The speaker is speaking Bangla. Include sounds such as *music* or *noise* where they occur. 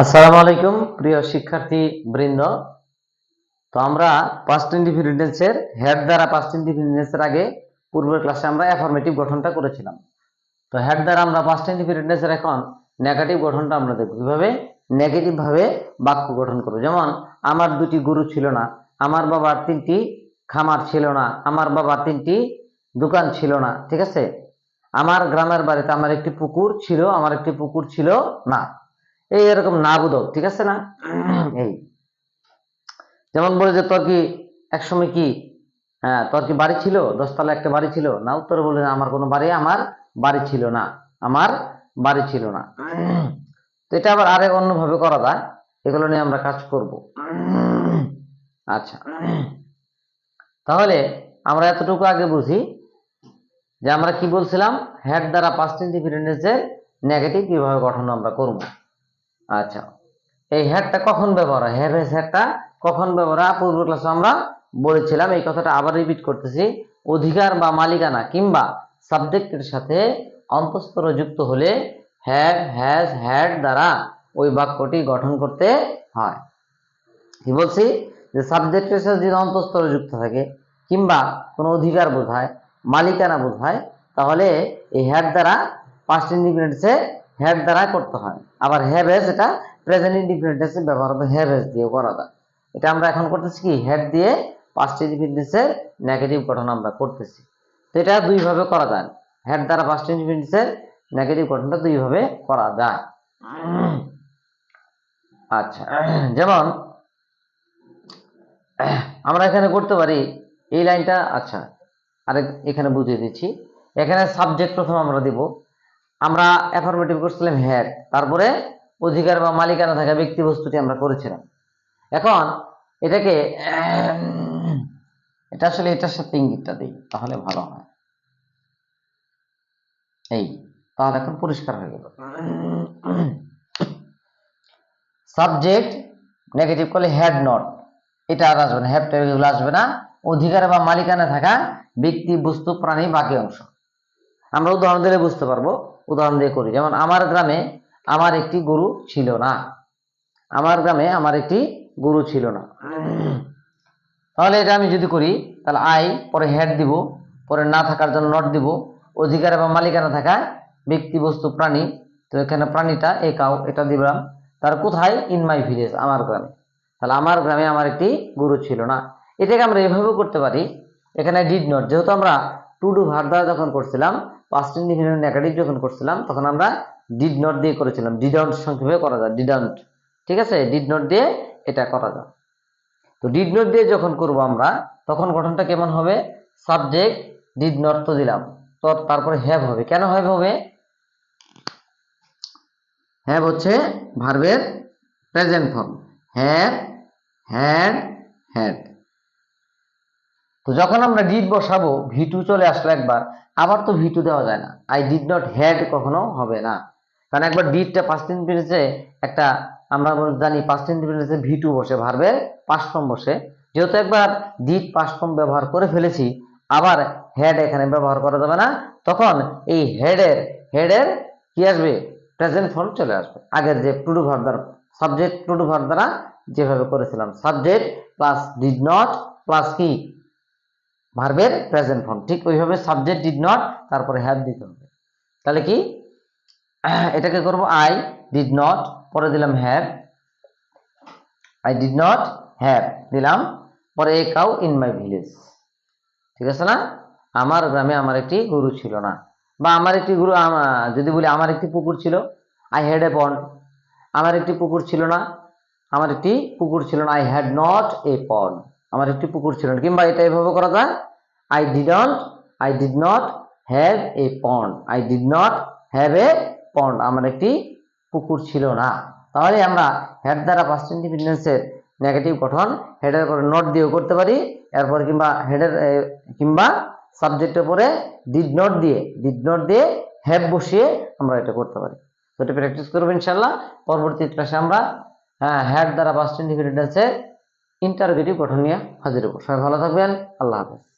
আসসালামু আলাইকুম, প্রিয় শিক্ষার্থী বৃন্দ। তো আমরা পাস্ট ইন্ডিফিডেন্সের হেড দ্বারা পাস্ট ইন্ডিফিডেন্সের আগে পূর্বের ক্লাসে আমরা অ্যাফার্মেটিভ গঠনটা করেছিলাম। তো হেড দ্বারা আমরা পাস্ট ইন্ডিফিডেন্সের এখন নেগেটিভ গঠনটা আমরা দেখব। কীভাবে? নেগেটিভ ভাবে বাক্য গঠন করব। যেমন, আমার দুটি গরু ছিল না, আমার বাবার তিনটি খামার ছিল না, আমার বাবার তিনটি দোকান ছিল না, ঠিক আছে? আমার গ্রামের বাড়িতে আমার একটি পুকুর ছিল, আমার একটি পুকুর ছিল না। এই এরকম না বোধক ঠিক আছে না? এই। যেমন বলে যে, তোর কি একসময় কি হ্যাঁ তোর কি বাড়ি ছিল? দশতলা একটা বাড়ি ছিল? না উত্তরে বলে, আমার কোনো বাড়ি, আমার বাড়ি ছিল না। আমার বাড়ি ছিল না। তো এটা আবার আরেক অন্যভাবে করা যায়। এগুলো নিয়ে আমরা কাজ করব। আচ্ছা। তাহলে আমরা এতটুকু আগে বুঝি যে আমরা কি বলছিলাম? হেড দ্বারা পাস্ট ইন্ডিপেন্ডেন্সের নেগেটিভ কীভাবে গঠন আমরা করব। আচ্ছা। এই হেডটা কখন ব্যবহার হয়? হেড হেডটা কখন ব্যবহার হয়? পূর্ব ক্লাসে আমরা বলেছিলাম, এই কথাটা আবার রিপিট করতেছি। অধিকার বা মালিকানা কিংবা সাবজেক্টের সাথে অন্তঃস্তর যুক্ত হলে হ্যাভ হ্যাজ হ্যাড দ্বারা ওই বাক্যটি গঠন করতে হয়। কি বলছি? যে সাবজেক্টের সাথে যদি অন্তঃস্তর যুক্ত থাকে কিংবা কোনো অধিকার বোঝায় মালিকানা বোঝায় তাহলে এই হ্যাড দ্বারা পাস্ট ইন্ডিপেন্ডেন্সে হ্যাড দ্বারা করতে হয়। আবার হ্যাভ এস এটা প্রেজেন্ট ইন্ডিপেন্ডেন্সে ব্যবহার হবে হ্যাভ এস দিয়ে করা যায়। এটা আমরা এখন করতেছি কি? হেড দিয়ে পাস্ট ইন্ডিপেন্ডেন্সের নেগেটিভ গঠন আমরা করতেছি। তো এটা দুইভাবে করা যায়। হেড দ্বারা পাস্ট ইন্ডিপেন্ডেন্সের নেগেটিভ গঠনটা দুইভাবে করা যায়। আচ্ছা যেমন, আমরা এখানে করতে পারি, এই লাইনটা আচ্ছা আরেক, এখানে বুঝিয়ে দিচ্ছি। এখানে সাবজেক্ট প্রথম আমরা দিব। আমরা অ্যাফার্মেটিভ করছিলাম হেড তারপরে অধিকার বা মালিকানা থাকা ব্যক্তি বস্তুটি আমরা করেছিলাম। এখন এটাকে এটা আসলে এটার সাথে ইঙ্গিতটা দিই, তাহলে ভালো হয়। এই, তাহলে এখন পরিষ্কার হয়ে গেল। সাবজেক্ট নেগেটিভ করলে হ্যাড নট এটা আর আসবে না এগুলো আসবে না। অধিকার বা মালিকানা থাকা ব্যক্তি বস্তু প্রাণী, বাকি অংশ। আমরা উদাহরণ দিলে বুঝতে পারব, উদাহরণ দিয়ে করি। যেমন আমার গ্রামে আমার একটি গরু ছিল না। আমার গ্রামে আমার একটি গরু ছিল না। তাহলে এটা আমি যদি করি, তাহলে আই পরে হেড দিব, পরে না থাকার জন্য নট দিব, অধিকার এবং মালিকানা থাকা ব্যক্তি বস্তু প্রাণী। তো এখানে প্রাণীটা, এ কাউ, এটা দিলাম। তার কোথায়? ইন মাই ভিলেজ আমার গ্রামে। তাহলে আমার গ্রামে আমার একটি গরু ছিল না। এটাকে আমরা এভাবেও করতে পারি। এখানে ডিড নট যেহেতু আমরা টু ডু ভার দ্বারা যখন করছিলাম পাস্ট ইন্ডিপেন্ডেন্ট নেগেটিভ যখন করছিলাম, তখন আমরা ডিড নট দিয়ে করেছিলাম। ডিডাউন্ট সংক্ষেপে করা যায়। ডিডাউন্ট ঠিক আছে? ডিড নট দিয়ে এটা করা যায়। তো ডিড নট দিয়ে যখন করব আমরা, তখন গঠনটা কেমন হবে? সাবজেক্ট ডিড নট তো দিলাম। তো তারপরে হ্যাভ হবে। কেন হ্যাভ হবে? হ্যাভ হচ্ছে ভার্বের present form have had had তো যখন আমরা ডিড বসাবো, ভিটু চলে আসলো একবার, আবার তো ভিটু দেওয়া যায় না। আই ডিড নট হ্যাড কখনো হবে না। কারণ একবার ডিডটা পাস্ট ইনফিনিটে একটা আমরা জানি জানি পাস্ট ইনফিনিটে ভিটু বসে ভার্বের পাস্ট ফর্ম বসে। যেহেতু একবার ডিড পাস্ট ফর্ম ব্যবহার করে ফেলেছি, আবার হেড এখানে ব্যবহার করা যাবে না, তখন এই হেডের হেডের কি আসবে? প্রেজেন্ট ফর্ম চলে আসবে। আগের যে টুডু ভার দ্বারা সাবজেক্ট টুডু ভার দ্বারা যেভাবে করেছিলাম subject plus did not plus কি? ভার্বের প্রেজেন্ট ফর্ম ঠিক ওইভাবে সাবজেক্ট ডিড নট তারপরে হ্যাভ দিতে হবে। তাহলে কি? *clears throat* এটাকে করব আই ডিড নট পরে দিলাম have I did not have দিলাম। পরে a cow in my village ঠিক আছে না? আমার গ্রামে আমার একটি গরু ছিল না। বা আমার একটি গরু যদি বলি আমার একটি পুকুর ছিল। আই হ্যাড এ পন্ড আমার একটি পুকুর ছিল না। আমার একটি পুকুর ছিল না। I had not a pond আমার একটি পুকুর ছিল না। কিংবা এটা এভাবে করা যায়? I didn't I did not have a pond I did not have a pond আমার একটি পুকুর ছিল না। তাহলে আমরা হেড দ্বারা পাস্ট ইন্ডিপেন্ডেন্সের নেগেটিভ গঠন হেডের করে নট দিয়েও করতে পারি। এরপর কিংবা হেডের কিংবা সাবজেক্টের পরে ডিড নট দিয়ে ডিড নট দিয়ে হ্যাভ বসিয়ে আমরা এটা করতে পারি। তো এটা প্র্যাকটিস করব ইনশাল্লাহ পরবর্তী ক্লাসে আমরা হ্যাঁ হ্যাড দ্বারা পাস্ট ইন্ডিপেন্ডেন্সের ইন্টারোগেটিভ গঠন নিয়ে হাজির হব। সবাই ভালো থাকবেন আল্লাহ হাফেজ।